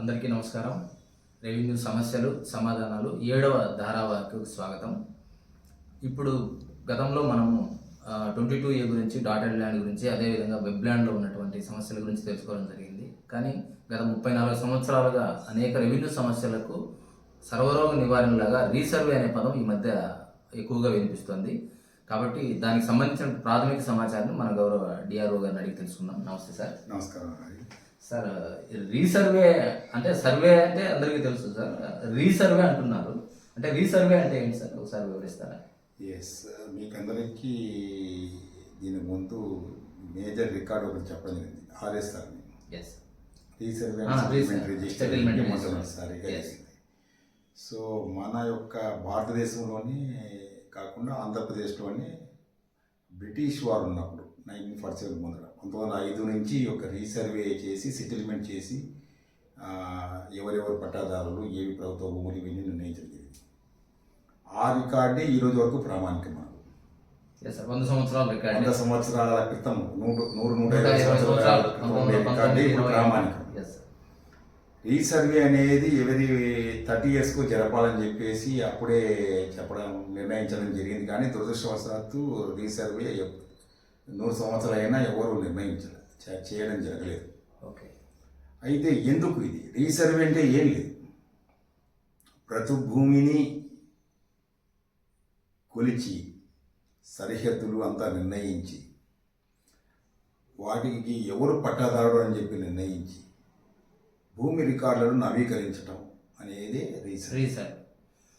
అందరికీ నమస్కారం. రెవెన్యూ సమస్యలు సమాధానాలు ఏడవ ధారావాహికు స్వాగతం. ఇప్పుడు గతంలో మనము ట్వంటీ టూ ఏ గురించి డాటెడ్ ల్యాండ్ గురించి అదేవిధంగా వెబ్ ల్యాండ్లో ఉన్నటువంటి సమస్యల గురించి తెలుసుకోవడం జరిగింది. కానీ గత ముప్పై నాలుగు సంవత్సరాలుగా అనేక రెవెన్యూ సమస్యలకు సర్వరోగ నివారణలాగా రీసర్వే అనే పదం ఈ మధ్య ఎక్కువగా వినిపిస్తుంది. కాబట్టి దానికి సంబంధించిన ప్రాథమిక సమాచారాన్ని మన గౌరవ డిఆర్ఓ గారిని అడిగి తెలుసుకుందాం. నమస్తే సార్. నమస్కారం సార్ రీసర్వే అంటే సర్వే అంటే అందరికీ తెలుసు సార్. రీసర్వే అంటున్నారు. అంటే రీసర్వే అంటే ఏంటి సార్? ఒకసారి వివరిస్తారా? ఎస్ మీకందరికీ దీని ముందు మేజర్ రికార్డ్ ఒకటి చెప్పడం జరిగింది. RSR S resurvey. రిజిస్టర్. మొట్టమొదటిసారిగా సో మన యొక్క భారతదేశంలోనే కాకుండా ఆంధ్రప్రదేశ్లోనే బ్రిటిష్ వారు ఉన్నప్పుడు నైన్టీన్ ఫార్టీ సెవెన్ ముందర పంతొమ్మిది వందల ఐదు నుంచి ఒక రీసర్వే చేసి సెటిల్మెంట్ చేసి ఎవరెవరు పట్టాదారులు ఏవి ప్రభుత్వ భూములు ఇవన్నీ నిర్ణయించడం జరిగింది. ఆ రికార్డే ఈ రోజు వరకు ప్రామాణికం మనకు వంద సంవత్సరాల రికార్డ్. వంద సంవత్సరాల క్రితం నూరు నూరు నూట ఇరవై సంవత్సరాల రికార్డే ఇప్పుడు ప్రామాణికం రీసర్వే అనేది ఎవరి థర్టీ ఇయర్స్కు జరపాలని చెప్పేసి అప్పుడే చెప్పడం నిర్ణయించడం జరిగింది. కానీ దురదృష్టవశాత్తు రీసర్వే నూరు సంవత్సరాలు అయినా ఎవరు నిర్ణయించలేదు చేయడం జరగలేదు. ఓకే. అయితే ఎందుకు ఇది? రీసర్వే అంటే ఏం లేదు. ప్రతి భూమిని కొలిచి సరిహద్దులు అంతా నిర్ణయించి వాటికి ఎవరు పట్టాదారుడు అని చెప్పి నిర్ణయించి భూమి రికార్డులను నవీకరించడం అనేది రీసర్వే.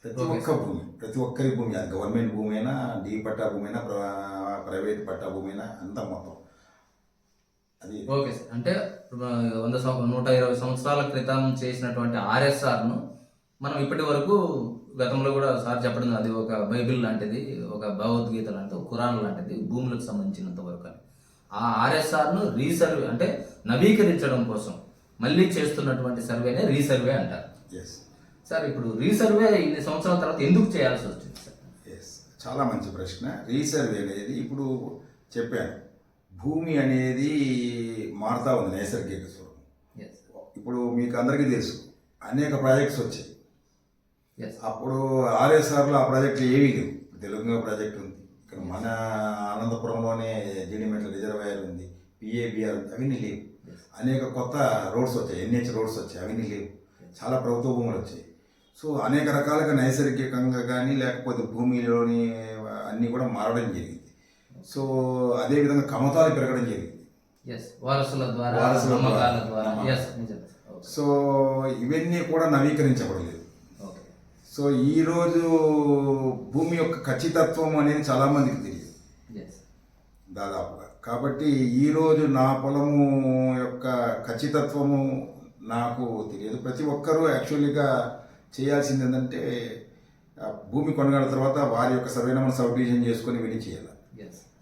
ప్రతి ఒక్క భూమి ప్రతి ఒక్కరి భూమి అది గవర్నమెంట్ భూమి అయినా డీ పట్టా భూమి అయినా ప్ర- ప్రైవేట్ పట్టా భూమి అయినా అంతా మొత్తం. అది ఓకే సార్ అంటే వంద నూట ఇరవై సంవత్సరాల క్రితం చేసినటువంటి ఆర్ఎస్ఆర్ను మనం ఇప్పటి వరకు గతంలో కూడా సార్ చెప్పడం అది ఒక బైబిల్ లాంటిది ఒక భగవద్గీత లాంటిది ఒక ఖురాన్ లాంటిది భూములకు సంబంధించినంత వరకు అని. ఆ ఆర్ఎస్ఆర్ను రీసర్వే అంటే నవీకరించడం కోసం మళ్ళీ చేస్తున్నటువంటి సర్వేనే రీసర్వే అంటారు. సార్ ఇప్పుడు రీసర్వే ఇన్ని సంవత్సరాల తర్వాత ఎందుకు చేయాల్సి వచ్చింది సార్? ఎస్ చాలా మంచి ప్రశ్న. రీసర్వే అనేది ఇప్పుడు చెప్పాను. భూమి అనేది మారుతా ఉంది నైసర్గిక స్వరూపం. ఎస్ ఇప్పుడు మీకు అందరికీ తెలుసు అనేక ప్రాజెక్ట్స్ వచ్చాయి. అప్పుడు ఆర్ఎస్ఆర్లో ఆ ప్రాజెక్టులు ఏవీ లేవు. తెలంగాణ ప్రాజెక్ట్ ఉంది ఇక్కడ మన అనంతపురంలోనే జీడిమెట్ల రిజర్వాయర్ ఉంది పిఏబిఆర్ ఉంది అవన్నీ లేవు. అనేక కొత్త రోడ్స్ వచ్చాయి ఎన్హెచ్ రోడ్స్ వచ్చాయి అవన్నీ లేవు. చాలా ప్రభుత్వ భూములు వచ్చాయి. సో అనేక రకాలుగా నైసర్గికంగా కానీ లేకపోతే భూమిలోని అన్నీ కూడా మారడం జరిగింది. సో అదేవిధంగా కమతాలు పెరగడం జరిగింది. వారసుల ద్వారా వారసుల ద్వారా. సో ఇవన్నీ కూడా నవీకరించబడలేదు. సో ఈరోజు భూమి యొక్క ఖచ్చితత్వం అనేది చాలామందికి తెలియదు. దాదాపుగా. కాబట్టి ఈరోజు నా పొలము యొక్క ఖచ్చితత్వము నాకు తెలియదు. ప్రతి ఒక్కరూ యాక్చువల్గా చేయాల్సింది ఏంటంటే భూమి కొనగల తర్వాత వారి యొక్క సర్వే నెంబర్ సబ్ డివిజన్ చేసుకొని వెళ్ళి చేయాలి.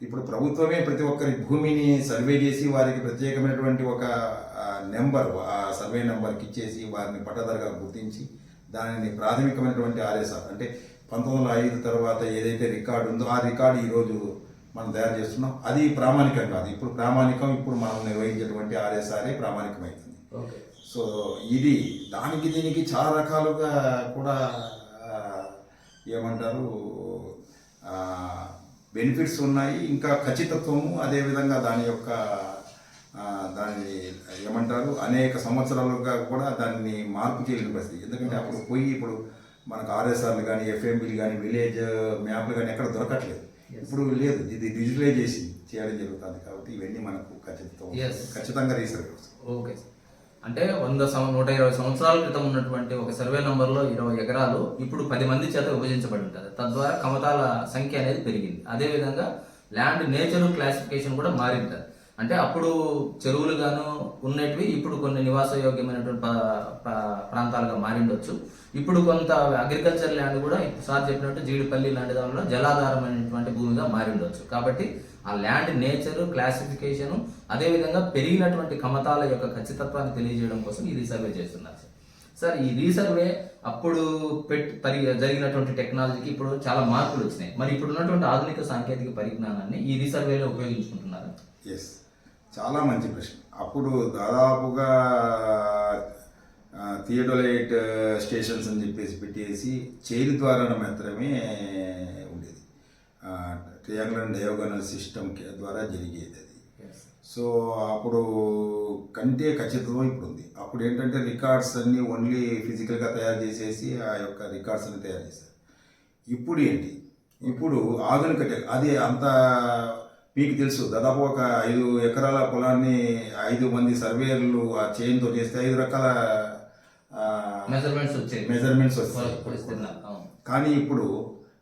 ఇప్పుడు ప్రభుత్వమే ప్రతి ఒక్కరి భూమిని సర్వే చేసి వారికి ప్రత్యేకమైనటువంటి ఒక నెంబర్ ఆ సర్వే నెంబర్కి ఇచ్చేసి వారిని పట్టదారుగా గుర్తించి దానిని ప్రాథమికమైనటువంటి ఆర్ఎస్ఆర్ అంటే పంతొమ్మిది వందల ఐదు తర్వాత ఏదైతే రికార్డు ఉందో ఆ రికార్డు ఈరోజు మనం తయారు చేస్తున్నాం. అది ప్రామాణికం కాదు. ఇప్పుడు ప్రామాణికం ఇప్పుడు మనం నిర్వహించేటువంటి ఆర్ఎస్ఆర్ఏ ఓకే సో ఇది దానికి దీనికి చాలా రకాలుగా కూడా ఏమంటారు బెనిఫిట్స్ ఉన్నాయి. ఇంకా ఖచ్చితత్వము అదేవిధంగా దాని యొక్క దాన్ని ఏమంటారు అనేక సంవత్సరాలుగా కూడా దాన్ని మార్పు చేయలేని పరిస్థితి. ఎందుకంటే అప్పుడు పోయి ఇప్పుడు మనకు ఆర్ఎస్ఆర్లు కానీ ఎఫ్ఎంబీలు కానీ విలేజ్ మ్యాప్లు కానీ ఎక్కడ దొరకట్లేదు. ఇప్పుడు లేదు ఇది డిజిటలైజేషన్ చేయడం జరుగుతుంది కాబట్టి ఇవన్నీ మనకు ఖచ్చితం Yes. ఖచ్చితంగా రీసెర్చ్ ఓకే అంటే వంద సంవ నూట ఇరవై సంవత్సరాల క్రితం ఉన్నటువంటి ఒక సర్వే నంబర్లో ఇరవై ఎకరాలు ఇప్పుడు పది మంది చేత విభజించబడి ఉంటుంది. తద్వారా కమతాల సంఖ్య అనేది పెరిగింది. అదేవిధంగా ల్యాండ్ నేచర్ క్లాసిఫికేషన్ కూడా మారింటుంది అంటే అప్పుడు చెరువులు గాను ఉన్నటివి ఇప్పుడు కొన్ని నివాసయోగ్యమైనటువంటి ప- ప్రాంతాలుగా మారిండొచ్చు. ఇప్పుడు కొంత అగ్రికల్చర్ ల్యాండ్ కూడా సార్ చెప్పినట్టు జీడిపల్లి లాంటి దానిలో జలాధారమైనటువంటి భూమిగా మారిండొచ్చు. కాబట్టి ఆ ల్యాండ్ నేచర్ క్లాసిఫికేషన్ అదేవిధంగా పెరిగినటువంటి కమతాల యొక్క ఖచ్చితత్వాన్ని తెలియజేయడం కోసం ఈ రీసర్వే చేస్తున్నారు సార్. సార్ ఈ రీసర్వే అప్పుడు పెట్ పరి జరిగినటువంటి టెక్నాలజీకి ఇప్పుడు చాలా మార్పులు వచ్చినాయి. మరి ఇప్పుడు ఉన్నటువంటి ఆధునిక సాంకేతిక పరిజ్ఞానాన్ని ఈ రీసర్వేలో ఉపయోగించుకుంటున్నారు? ఎస్ చాలా మంచి ప్రశ్న. అప్పుడు దాదాపుగా ఆ, థియోడోలైట్ స్టేషన్స్ అని చెప్పేసి పెట్టేసి చైన్ ద్వారా మాత్రమే ట్రియాంగులర్ డయోగనల్ సిస్టమ్ ద్వారా జరిగేది అది. సో అప్పుడు కంటే ఖచ్చితంగా ఇప్పుడు ఉంది అప్పుడు ఏంటంటే రికార్డ్స్ అన్నీ ఓన్లీ ఫిజికల్గా తయారు చేసేసి ఆ యొక్క రికార్డ్స్ అన్ని తయారు చేశారు. ఇప్పుడు ఏంటి? ఇప్పుడు ఆధునిక టెక్ అది అంత మీకు తెలుసు. దాదాపు ఒక ఐదు ఎకరాల పొలాన్ని ఐదు మంది సర్వేయర్లు ఆ చైన్తో చేస్తే ఐదు రకాల మెజర్మెంట్స్ వచ్చాయి మెజర్మెంట్స్ అవును. కానీ ఇప్పుడు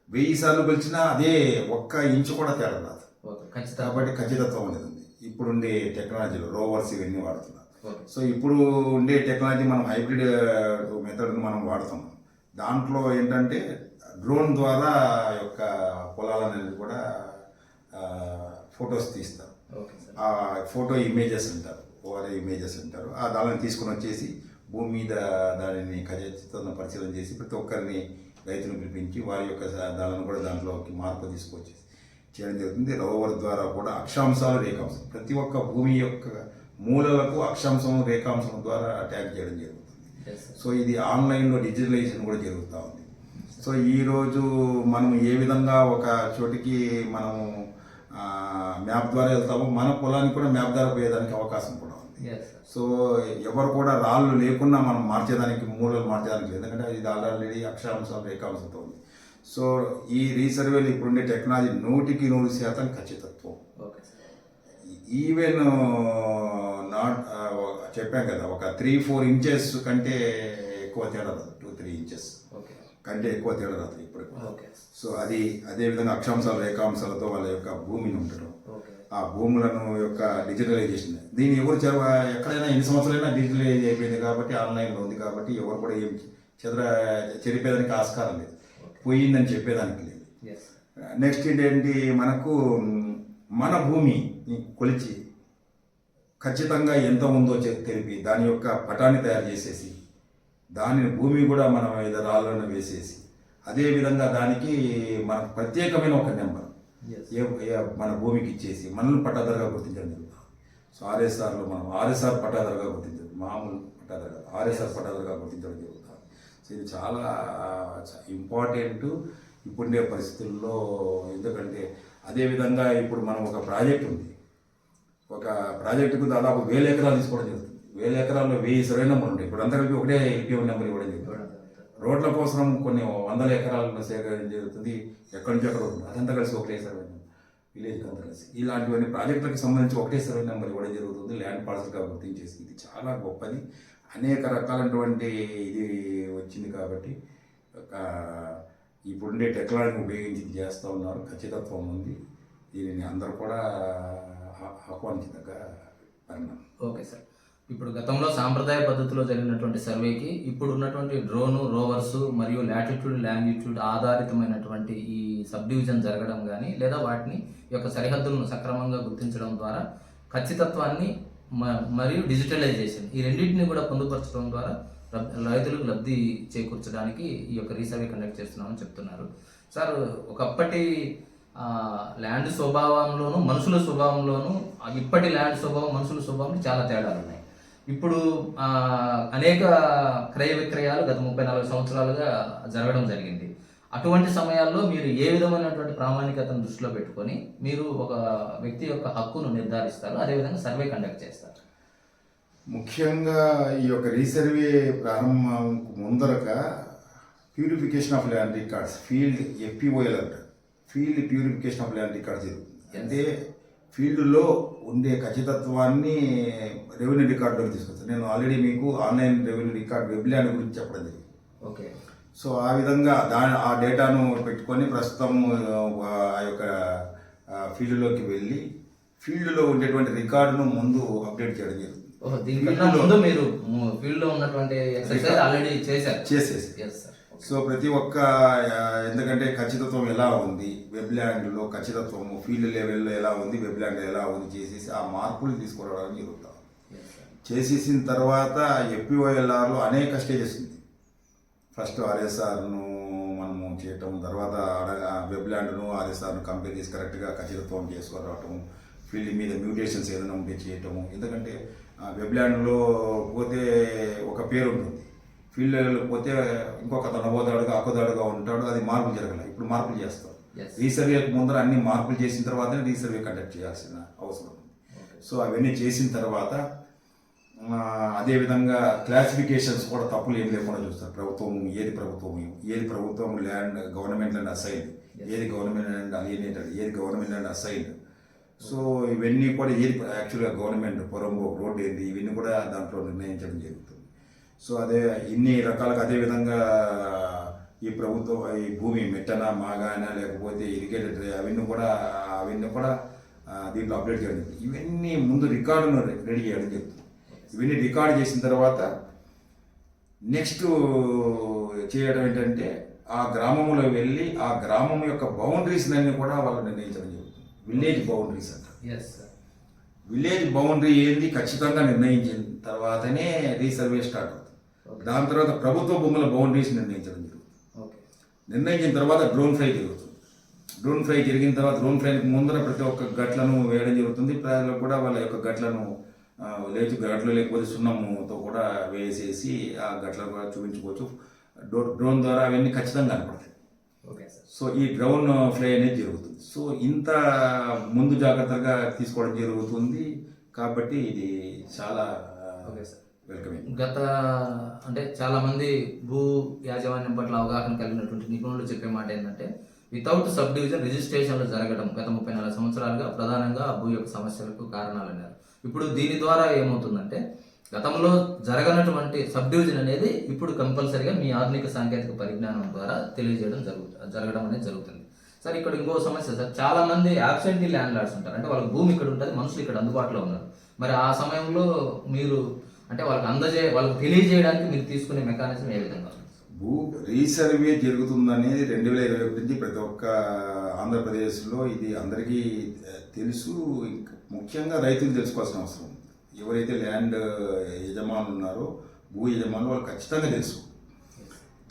వెయ్యి సార్లు కొలిచినా అదే ఒక్క ఇంచు కూడా తేడా రాదు. కాబట్టి ఖచ్చితత్వం అనేది ఉంది ఇప్పుడుండే టెక్నాలజీలో రోవర్స్ ఇవన్నీ వాడుతున్నారు సో ఇప్పుడు ఉండే టెక్నాలజీ మనం హైబ్రిడ్ మెథడ్ని మనం వాడుతాం దాంట్లో ఏంటంటే డ్రోన్ ద్వారా యొక్క పొలాలనేది కూడా ఫొటోస్ తీస్తారు. ఆ ఫోటో ఇమేజెస్ అంటారు ఓఆర్ఐ ఇమేజెస్ అంటారు. ఆ దానిని తీసుకొని వచ్చేసి భూమి మీద దానిని ఖచ్చితంగా పరిశీలన చేసి ప్రతి ఒక్కరిని రైతులను పిలిపించి వారి యొక్క దానిని కూడా దాంట్లోకి మార్పు తీసుకొచ్చేసి చేయడం జరుగుతుంది. రోవర్ ద్వారా కూడా అక్షాంశాలు రేఖాంశం ప్రతి ఒక్క భూమి యొక్క మూలలకు అక్షాంశం రేఖాంశం ద్వారా ట్యాగ్ చేయడం జరుగుతుంది. సో ఇది ఆన్లైన్లో డిజిటలైజేషన్ కూడా జరుగుతూ ఉంది. సో ఈరోజు మనం ఏ విధంగా ఒక చోటికి మనము మ్యాప్ ద్వారా వెళ్తామో మన పొలానికి కూడా మ్యాప్ ద్వారా పోయేదానికి అవకాశం కూడా ఉంది. సో ఎవరు కూడా రాళ్ళు లేకుండా మనం మార్చేదానికి మూలలు మార్చేదానికి లేదు. ఎందుకంటే ఇది ఆల్రెడీ అక్షరాంశాలు రేఖాంశంతో ఉంది. సో ఈ రీసర్వేలు ఇప్పుడుండే టెక్నాలజీ నూటికి నూరు శాతం ఖచ్చితత్వం. ఈవెన్ నాట్ చెప్పాం కదా ఒక త్రీ ఫోర్ ఇంచెస్ కంటే ఎక్కువ తేడా రాదు. టూ త్రీ ఇంచెస్ ఓకే కంటే ఎక్కువ తేడా రాదు ఇప్పుడు ఓకే సో అది అదే విధంగా అక్షాంశాలు రేఖాంశాలతో వాళ్ళ యొక్క భూమిని ఉండటం. ఆ భూములను యొక్క డిజిటలైజేషన్. దీన్ని ఎవరు చెర ఎక్కడైనా ఎన్ని సంవత్సరాలైనా డిజిటలైజ్ అయిపోయింది కాబట్టి ఆన్లైన్లో ఉంది కాబట్టి ఎవరు కూడా ఏం చెదర చెరిపేదానికి ఆస్కారం లేదు. పోయిందని చెప్పేదానికి లేదు. నెక్స్ట్ ఏంటి మనకు మన భూమి కొలిచి ఖచ్చితంగా ఎంత ఉందో తెలిపి దాని యొక్క పటాన్ని తయారు చేసేసి దానిని భూమి కూడా మనం ఏదో రాళ్ళను వేసేసి అదే విధంగా దానికి మనకు ప్రత్యేకమైన ఒక నెంబర్. ఏ మన భూమికి ఇచ్చేసి మనల్ని పట్టాదారుగా గుర్తించడం జరుగుతుంది. సో ఆర్ఎస్ఆర్లో మనం ఆర్ఎస్ఆర్ పట్టాదారుగా గుర్తించడం మామూలు పట్టాదారు కాదు ఆర్ఎస్ఆర్ పట్టాదారుగా గుర్తించడం జరుగుతుంది. సో ఇది చాలా ఇంపార్టెంట్ ఇప్పుడుండే పరిస్థితుల్లో ఎందుకంటే అదేవిధంగా ఇప్పుడు మనం ఒక ప్రాజెక్ట్ ఉంది. ఒక ప్రాజెక్టుకు దాదాపు వేల ఎకరాలు తీసుకోవడం జరుగుతుంది. వేల ఎకరాల్లో వెయ్యి సర్వే నెంబర్ ఉంటాయి. ఇప్పుడు కలిపి ఒకటే ఈపీఎం నెంబర్ ఇవ్వడం జరుగుతుంది. రోడ్ల కోసం కొన్ని వందల ఎకరాలను సేకరణ జరుగుతుంది. ఎక్కడి నుంచి అక్కడ ఉంటుంది. అదంతా కలిసి ఒకటే సర్వే విలేజ్ అంతా కలిసి. ఇలాంటివన్నీ ప్రాజెక్టులకు సంబంధించి ఒకటే సర్వే నెంబర్ ఇవ్వడం జరుగుతుంది. ల్యాండ్ పార్సల్గా గుర్తించేసి ఇది చాలా గొప్పది. అనేక రకాలైనటువంటి ఇది వచ్చింది కాబట్టి ఒక ఇప్పుడుండే టెక్నాలజీని ఉపయోగించి చేస్తూ ఉన్నారు. ఖచ్చితత్వం ఉంది. దీనిని అందరూ కూడా ఆహ్వానించదగ్గ పరిణామం. ఓకే సార్ ఇప్పుడు గతంలో సాంప్రదాయ పద్ధతిలో జరిగినటువంటి సర్వేకి ఇప్పుడు ఉన్నటువంటి డ్రోను రోవర్స్ మరియు లాటిట్యూడ్ లాంగిట్యూడ్ ఆధారితమైనటువంటి ఈ సబ్ డివిజన్ జరగడం కానీ లేదా వాటిని యొక్క సరిహద్దులను సక్రమంగా గుర్తించడం ద్వారా ఖచ్చితత్వాన్ని మ- మరియు డిజిటలైజేషన్ ఈ రెండింటిని కూడా పొందుపరచడం ద్వారా రైతులకు లబ్ధి చేకూర్చడానికి ఈ యొక్క రీసర్వే కండక్ట్ చేస్తున్నామని చెప్తున్నారు. సార్ ఒకప్పటి ల్యాండ్ స్వభావంలోను మనుషుల స్వభావంలోను ఇప్పటి ల్యాండ్ స్వభావం మనుషుల స్వభావం చాలా తేడాలు ఉన్నాయి ఇప్పుడు అనేక క్రయ విక్రయాలు గత ముప్పై నలభై సంవత్సరాలుగా జరగడం జరిగింది. అటువంటి సమయాల్లో మీరు ఏ విధమైనటువంటి ప్రామాణికతను దృష్టిలో పెట్టుకొని మీరు ఒక వ్యక్తి యొక్క హక్కును నిర్ధారిస్తారు అదేవిధంగా సర్వే కండక్ట్ చేస్తారు. ముఖ్యంగా ఈ యొక్క రీసర్వే ప్రారంభం ముందరక purification of land records field FPOL అంటారు field purification of land records జరుగుతుంది. అంటే ఫీల్డ్లో ఉండే ఖచ్చితత్వాన్ని రెవెన్యూ రికార్డులోకి తీసుకొస్తాను నేను ఆల్రెడీ మీకు online revenue record web land గురించి చెప్పడం జరిగింది. ఓకే. సో ఆ విధంగా దాని ఆ డేటాను పెట్టుకొని ప్రస్తుతం ఆ, యొక్క ఫీల్డ్లోకి వెళ్ళి ఫీల్డ్లో ఉండేటువంటి రికార్డును ముందు అప్డేట్ చేయడం జరుగుతుంది. ఓహో దీనికన్నా ముందు మీరు ఫీల్డ్లో ఉన్నటువంటి ఎక్సర్సైజ్ ఆల్రెడీ చేశారు. చేసేసి. ఎస్ సార్ సో ప్రతి ఒక్క ఎందుకంటే ఖచ్చితత్వం ఎలా ఉంది వెబ్ ల్యాండ్లో ఖచ్చితత్వము ఫీల్డ్ లెవెల్లో ఎలా ఉంది వెబ్ ల్యాండ్ ఎలా ఉంది చేసేసి ఆ మార్పులు తీసుకురావడానికి జరుగుతాం చేసేసిన తర్వాత ఎఫ్పిఓఎల్ఆర్లో అనేక స్టేజెస్ ఉంది. ఫస్ట్ ఆర్ఎస్ఆర్ను మనము చేయటం తర్వాత వెబ్ ల్యాండ్ను ఆర్ఎస్ఆర్ను కంపేర్ చేసి కరెక్ట్గా ఖచ్చితత్వం చేసుకురావటం ఫీల్డ్ మీద మ్యూటేషన్స్ ఏదైనా ఉంటే చేయటము. ఎందుకంటే వెబ్ ల్యాండ్లో పోతే ఒక పేరు ఉంటుంది ఫీల్డ్ పోతే ఇంకొక అతను పోతాడుగా అక్కదాడుగా ఉంటాడు అది మార్పులు జరగలేదు ఇప్పుడు మార్పులు చేస్తారు. రీసర్వేకి ముందర అన్ని మార్పులు చేసిన తర్వాతనే రీసర్వే కండక్ట్ చేయాల్సిన అవసరం ఉంది. సో అవన్నీ చేసిన తర్వాత అదేవిధంగా క్లాసిఫికేషన్స్ కూడా తప్పులు ఏం లేకుండా చూస్తారు. ప్రభుత్వం ఏది ప్రభుత్వం ఏది ప్రభుత్వం ల్యాండ్ గవర్నమెంట్ ల్యాండ్ అసైన్ ఏది గవర్నమెంట్ ల్యాండ్ అలియనేటెడ్ ఏది గవర్నమెంట్ ల్యాండ్ అసైన్ సో ఇవన్నీ కూడా ఏది యాక్చువల్గా గవర్నమెంట్ పొరంబో రోడ్ ఏంది ఇవన్నీ కూడా దాంట్లో నిర్ణయించడం జరుగుతుంది. సో అదే ఇన్ని రకాలుగా అదేవిధంగా ఈ ప్రభుత్వం ఈ భూమి మెట్టన మాగాన లేకపోతే ఇరిగేటెడ్ అవన్నీ కూడా అవన్నీ కూడా దీంట్లో అప్డేట్ చేయడం. ఇవన్నీ ముందు రికార్డును రెడీ చేయడం జరుగుతుంది. ఇవన్నీ రికార్డ్ చేసిన తర్వాత నెక్స్ట్ చేయడం ఏంటంటే ఆ గ్రామంలో వెళ్ళి ఆ గ్రామం యొక్క బౌండరీస్ అన్ని కూడా వాళ్ళు నిర్ణయించడం జరుగుతుంది. Village boundaries sir village boundary ఏంది? ఖచ్చితంగా నిర్ణయించిన తర్వాతనే రీసర్వే స్టార్ట్ అవుతుంది. దాని తర్వాత ప్రభుత్వ భూముల బౌండరీస్ నిర్ణయించడం జరుగుతుంది. ఓకే. నిర్ణయించిన తర్వాత డ్రోన్ ఫ్లై జరుగుతుంది. డ్రోన్ ఫ్లై జరిగిన తర్వాత డ్రోన్ ఫ్లైకి ముందర ప్రతి ఒక్క గట్లను వేయడం జరుగుతుంది. ప్రజలకు కూడా వాళ్ళ యొక్క గట్లను లేచి గట్లు లేకపోతే సున్నముతో కూడా వేసేసి ఆ గట్లను కూడా చూపించుకోవచ్చు. డ్రో- డ్రోన్ ద్వారా అవన్నీ ఖచ్చితంగా కనపడతాయి. Okay sir. సో ఈ డ్రౌన్ ఫ్లై అనేది జరుగుతుంది. సో ఇంత ముందు జాగ్రత్తగా తీసుకోవడం జరుగుతుంది. కాబట్టి ఇది చాలా ఓకే సార్. గత అంటే చాలామంది భూ యాజమాన్యం పట్ల అవగాహన కలిగినటువంటి నిపుణులు చెప్పే మాట ఏంటంటే వితౌట్ సబ్ డివిజన్ రిజిస్ట్రేషన్లు జరగడం గత ముప్పై నాలుగు సంవత్సరాలుగా ప్రధానంగా భూ యొక్క సమస్యలకు కారణాలు అన్నారు ఇప్పుడు దీని ద్వారా ఏమవుతుందంటే గతంలో జరగనటువంటి సబ్ డివిజన్ అనేది ఇప్పుడు కంపల్సరిగా మీ ఆధునిక సాంకేతిక పరిజ్ఞానం ద్వారా తెలియజేయడం జరుగు జరగడం అనేది జరుగుతుంది. సార్ ఇక్కడ ఇంకో సమస్య సార్ చాలా మంది యాబ్సెంటీ ల్యాండ్ లార్డ్స్ ఉంటారు. అంటే వాళ్ళకి భూమి ఇక్కడ ఉంటుంది మనుషులు ఇక్కడ అందుబాటులో ఉన్నారు. మరి ఆ సమయంలో మీరు అంటే వాళ్ళకి అందజే వాళ్ళకి తెలియజేయడానికి మీరు తీసుకునే మెకానిజం ఏ విధంగా భూ రీసర్వే జరుగుతుందని రెండు వేల ఇరవై ఒకటి నుంచి ప్రతి ఒక్క ఆంధ్రప్రదేశ్లో ఇది అందరికీ తెలుసు. ఇంకా ముఖ్యంగా రైతులు తెలుసుకోవాల్సిన అవసరం ఉంది. ఎవరైతే ల్యాండ్ యజమానులు ఉన్నారో భూ యజమానులు వాళ్ళు ఖచ్చితంగా తెలుసు.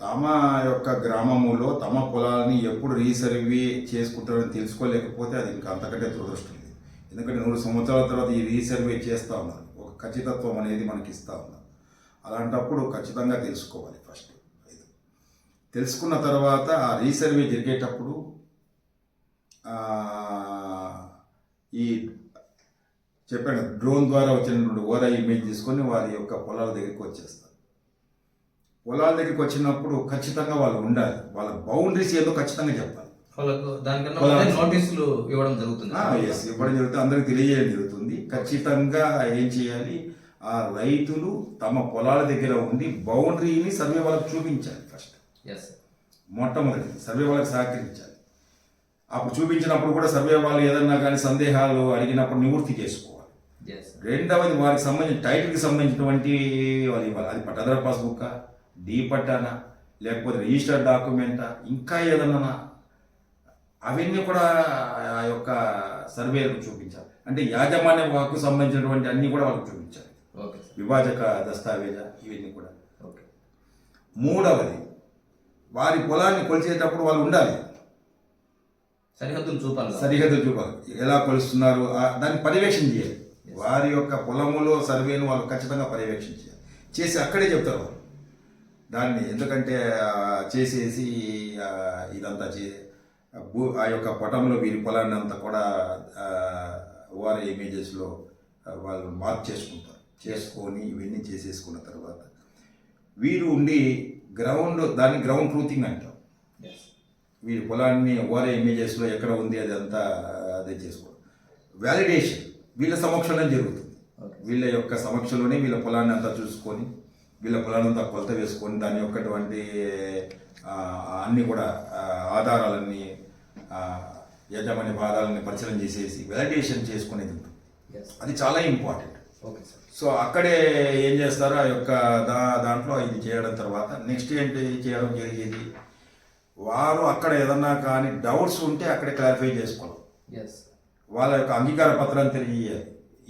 తమ యొక్క గ్రామములో తమ పొలాలని ఎప్పుడు రీసర్వే చేసుకుంటారని తెలుసుకోలేకపోతే అది ఇంకా అంతకంటే దురదృష్టం లేదు. ఎందుకంటే నూరు సంవత్సరాల తర్వాత ఈ రీసర్వే చేస్తూ ఉన్నారు. ఖచ్చితత్వం అనేది మనకి ఇస్తూ ఉన్నారు అలాంటప్పుడు ఖచ్చితంగా తెలుసుకోవాలి ఫస్ట్. ఇది తెలుసుకున్న తర్వాత ఆ రీసర్వే జరిగేటప్పుడు ఆ, ఈ చెప్పాను డ్రోన్ ద్వారా వచ్చినటువంటి ఓరా ఇమేజ్ తీసుకొని వారి యొక్క పొలాల దగ్గరికి వచ్చేస్తారు. పొలాల దగ్గరికి వచ్చినప్పుడు ఖచ్చితంగా వాళ్ళు ఉండాలి. వాళ్ళ బౌండరీస్ ఏదో ఖచ్చితంగా చెప్పాలి. వాళ్ళకు దానికన్నా నోటీసులు ఇవ్వడం జరుగుతుంది. ఎస్ ఇవ్వడం జరుగుతుంది. అందరికి తెలియజేయడం జరుగుతుంది. ఖచ్చితంగా ఏం చేయాలి? ఆ రైతులు తమ పొలాల దగ్గర ఉండి బౌండరీని సర్వే వాళ్ళకి చూపించాలి ఫస్ట్ ఎస్ మొట్టమొదటి సర్వే వాళ్ళకి సహకరించాలి. అప్పుడు చూపించినప్పుడు కూడా సర్వే వాళ్ళు ఏదన్నా కానీ సందేహాలు అడిగినప్పుడు నివృత్తి చేసుకోవాలి. రెండవది వారికి సంబంధించిన టైటిల్కి సంబంధించినటువంటి వాళ్ళు ఇవ్వాలి. అది పట్టాదార పాస్బుక్ డీ పట్టానా లేకపోతే రిజిస్టర్డ్ డాక్యుమెంటా ఇంకా ఏదన్నా అవన్నీ కూడా ఆ యొక్క సర్వేలకు చూపించాలి. అంటే యాజమాన్య హక్కు సంబంధించినటువంటి అన్ని కూడా వాళ్ళకి చూపించాలి. విభాజక దస్తావేజ ఇవన్నీ కూడా. ఓకే. మూడవది వారి పొలాన్ని కొలిచేటప్పుడు వాళ్ళు ఉండాలి. సరిహద్దులు చూపాలి కదా? సరిహద్దు చూపాలి. ఎలా కొలుస్తున్నారు? దాన్ని పర్యవేక్షణ చేయాలి. వారి యొక్క పొలములో సర్వేను వాళ్ళు ఖచ్చితంగా పర్యవేక్షణ చేయాలి. చేసి అక్కడే చెప్తారు వాళ్ళు. దాన్ని ఎందుకంటే చేసేసి ఇదంతా చే భూ ఆ యొక్క పటంలో వీరి పొలాన్ని అంతా కూడా ఓఆర్ ఇమేజెస్లో వాళ్ళు మార్క్ చేసుకుంటారు చేసుకొని ఇవన్నీ చేసేసుకున్న తర్వాత వీరు ఉండి గ్రౌండ్ దాన్ని గ్రౌండ్ ట్రూతింగ్ అంటారు Yes. వీరి పొలాన్ని ఓరే ఇమేజెస్లో ఎక్కడ ఉంది అది అంతా అదే చేసుకోవడం వ్యాలిడేషన్ వీళ్ళ సమక్షంలో జరుగుతుంది. వీళ్ళ యొక్క సమక్షంలోనే వీళ్ళ పొలాన్ని అంతా చూసుకొని వీళ్ళ పొలాన్ని అంతా కొలత వేసుకొని దాని యొక్కటువంటి అన్ని కూడా ఆధారాలన్నీ ఆ, యాజమాన్య ఆధారాలని పరిశీలన చేసేసి వ్యాలిడేషన్ చేసుకునేది ఉంటుంది. అది చాలా ఇంపార్టెంట్ ఓకే సార్ సో అక్కడే ఏం చేస్తారో? ఆ యొక్క దా దాంట్లో ఇది చేయడం తర్వాత నెక్స్ట్ ఏంటి చేయడం జరిగేది? వారు అక్కడ ఏదన్నా కానీ డౌట్స్ ఉంటే అక్కడే క్లారిఫై చేసుకోవాలి. ఎస్ వాళ్ళ యొక్క అంగీకార పత్రాన్ని తెలియజేయాలి.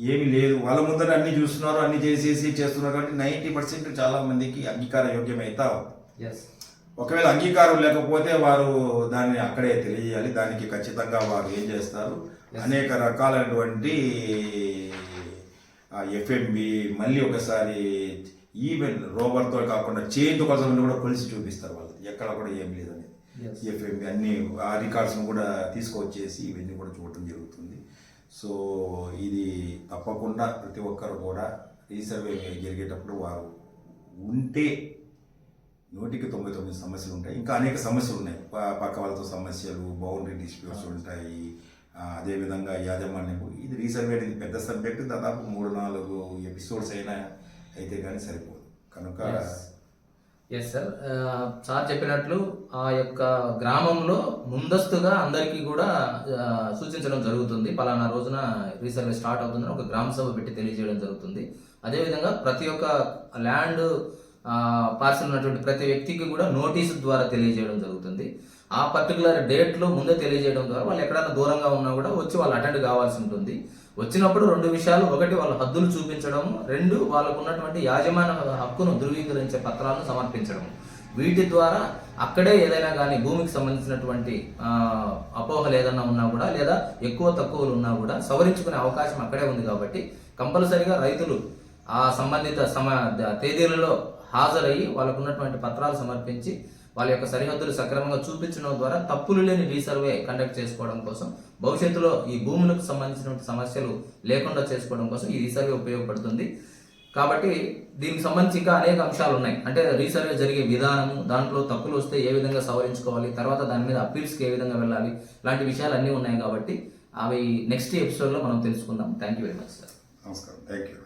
ఏమీ లేదు. వాళ్ళ ముందర అన్ని చూస్తున్నారు అన్ని చేసేసి చేస్తున్నారు కాబట్టి నైంటీ పర్సెంట్ చాలా మందికి అంగీకార యోగ్యమైతా ఒకవేళ అంగీకారం లేకపోతే వారు దాన్ని అక్కడే తెలియజేయాలి. దానికి ఖచ్చితంగా వారు ఏం చేస్తారు? అనేక రకాలైనటువంటి ఎఫ్ఎంబి మళ్ళీ ఒకసారి ఈవెన్ రోవర్తో కాకుండా చేతితో కొంతమంది కూడా కొలిసి చూపిస్తారు వాళ్ళు ఎక్కడ కూడా ఏం లేదని. ఎఫ్ఎంబి అన్ని ఆ రికార్డ్స్ను కూడా తీసుకొచ్చేసి ఇవన్నీ కూడా చూడటం జరుగుతుంది. సో ఇది తప్పకుండా ప్రతి ఒక్కరు కూడా రీసర్వే జరిగేటప్పుడు వారు ఉంటే నూటికి తొంభై తొమ్మిది సమస్యలు ఉంటాయి. ఇంకా అనేక సమస్యలు ఉన్నాయి. పక్క వాళ్ళతో సమస్యలు బౌండరీ డిస్ప్యూట్స్ ఉంటాయి. అదేవిధంగా యాజమాన్యం ఇది రీసర్వే అనేది పెద్ద సబ్జెక్ట్. దాదాపు మూడు నాలుగు ఎపిసోడ్స్ అయినా అయితే కానీ సరిపోదు. కనుక ఎస్ సార్ సార్ చెప్పినట్లు ఆ యొక్క గ్రామంలో ముందస్తుగా అందరికీ కూడా సూచించడం జరుగుతుంది. పలానా రోజున రీసర్వే స్టార్ట్ అవుతుందని ఒక గ్రామ సభ పెట్టి తెలియజేయడం జరుగుతుంది. అదేవిధంగా ప్రతి ఒక్క ల్యాండ్ పార్సల్ ఉన్నటువంటి ప్రతి వ్యక్తికి కూడా నోటీసు ద్వారా తెలియజేయడం జరుగుతుంది. ఆ పర్టికులర్ డేట్లో ముందే తెలియజేయడం ద్వారా వాళ్ళు ఎక్కడైనా దూరంగా ఉన్నా కూడా వచ్చి వాళ్ళు అటెండ్ కావాల్సి ఉంటుంది. వచ్చినప్పుడు రెండు విషయాలు ఒకటి వాళ్ళ హద్దులు చూపించడం రెండు వాళ్ళకు ఉన్నటువంటి యాజమాన్య హక్కును ధృవీకరించే పత్రాలను సమర్పించడం వీటి ద్వారా అక్కడే ఏదైనా కానీ భూమికి సంబంధించినటువంటి అపోహలు ఏదైనా ఉన్నా కూడా లేదా ఎక్కువ తక్కువలు ఉన్నా కూడా సవరించుకునే అవకాశం అక్కడే ఉంది కాబట్టి కంపల్సరిగా రైతులు ఆ సంబంధిత సమ తేదీలలో హాజరయ్యి వాళ్ళకు ఉన్నటువంటి పత్రాలు సమర్పించి వాళ్ళ యొక్క సరిహద్దులు సక్రమంగా చూపించడం ద్వారా తప్పులు లేని రీసర్వే కండక్ట్ చేసుకోవడం కోసం భవిష్యత్తులో ఈ భూములకు సంబంధించినటువంటి సమస్యలు లేకుండా చేసుకోవడం కోసం ఈ రీసర్వే ఉపయోగపడుతుంది. కాబట్టి దీనికి సంబంధించి ఇంకా అనేక అంశాలు ఉన్నాయి. అంటే రీసర్వే జరిగే విధానము దాంట్లో తప్పులు వస్తే ఏ విధంగా సవరించుకోవాలి తర్వాత దాని మీద అప్పీల్స్కి ఏ విధంగా వెళ్ళాలి ఇలాంటి విషయాలు అన్నీ ఉన్నాయి కాబట్టి అవి నెక్స్ట్ ఎపిసోడ్లో మనం తెలుసుకుందాం. Thank you very much sir నమస్కారం. Thank you